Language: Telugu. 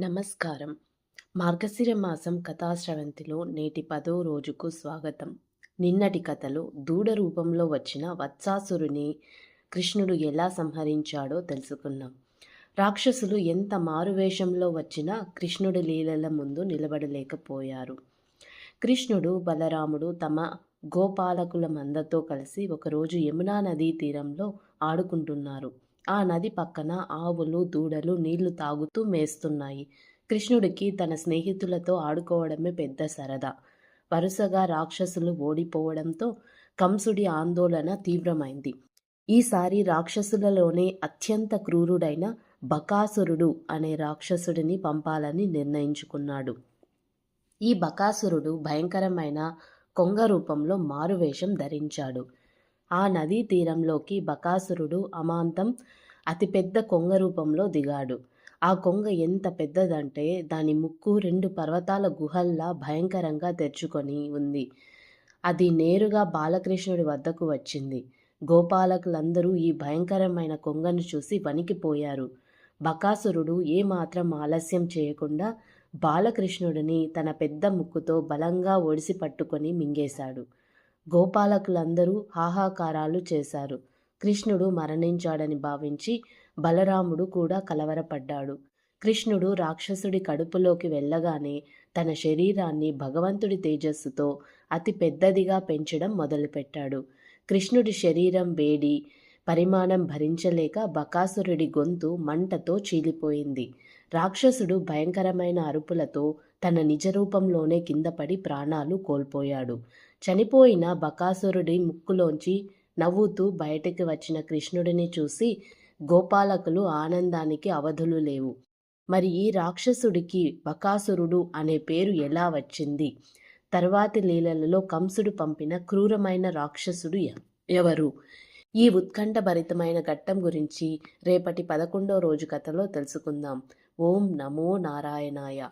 నమస్కారం. మార్గశిర మాసం కథాశ్రవంతిలో నేటి పదో రోజుకు స్వాగతం. నిన్నటి కథలో దూడ రూపంలో వచ్చిన వత్సాసురుని కృష్ణుడు ఎలా సంహరించాడో తెలుసుకున్నాం రాక్షసులు ఎంత మారువేషంలో వచ్చినా కృష్ణుడి లీలల ముందు నిలబడలేకపోయారు. కృష్ణుడు బలరాముడు తమ గోపాలకుల మందతో కలిసి ఒకరోజు యమునా నదీ తీరంలో ఆడుకుంటున్నారు. ఆ నది పక్కన ఆవులు దూడలు నీళ్ళు తాగుతూ మేస్తున్నాయి. కృష్ణుడికి తన స్నేహితులతో ఆడుకోవడమే పెద్ద సరదా. వరుసగా రాక్షసులు ఓడిపోవడంతో కంసుడి ఆందోళన తీవ్రమైంది. ఈసారి రాక్షసులలోనే అత్యంత క్రూరుడైన బకాసురుడు అనే రాక్షసుడిని పంపాలని నిర్ణయించుకున్నాడు. ఈ బకాసురుడు భయంకరమైన కొంగ రూపంలో మారువేషం ధరించాడు. ఆ నదీ తీరంలోకి బకాసురుడు అమాంతం అతిపెద్ద కొంగ రూపంలో దిగాడు. ఆ కొంగ ఎంత పెద్దదంటే దాని ముక్కు రెండు పర్వతాల గుహల్లా భయంకరంగా తెరుచుకొని ఉంది. అది నేరుగా బాలకృష్ణుడి వద్దకు వచ్చింది. గోపాలకులందరూ ఈ భయంకరమైన కొంగను చూసి వణికిపోయారు. బకాసురుడు ఏమాత్రం ఆలస్యం చేయకుండా బాలకృష్ణుడిని తన పెద్ద ముక్కుతో బలంగా ఒడిసి పట్టుకొని మింగేశాడు. గోపాలకులందరూ హాహాకారాలు చేశారు. కృష్ణుడు మరణించాడని భావించి బలరాముడు కూడా కలవరపడ్డాడు. కృష్ణుడు రాక్షసుడి కడుపులోకి వెళ్ళగానే తన శరీరాన్ని భగవంతుడి తేజస్సుతో అతి పెద్దదిగా పెంచడం మొదలుపెట్టాడు. కృష్ణుడి శరీరం వేడి పరిమాణం భరించలేక బకాసురుడి గొంతు మంటతో చీలిపోయింది. రాక్షసుడు భయంకరమైన అరుపులతో తన నిజరూపంలోనే కిందపడి ప్రాణాలు కోల్పోయాడు. చనిపోయిన బకాసురుడి ముక్కులోంచి నవ్వుతూ బయటికి వచ్చిన కృష్ణుడిని చూసి గోపాలకులు ఆనందానికి అవధులు లేవు. మరి ఈ రాక్షసుడికి బకాసురుడు అనే పేరు ఎలా వచ్చింది? తర్వాతి లీలలలో కంసుడు పంపిన క్రూరమైన రాక్షసుడు ఎవరు? ఈ ఉత్కంఠభరితమైన ఘట్టం గురించి రేపటి పదకొండో రోజు కథలో తెలుసుకుందాం. ఓం నమో నారాయణాయ.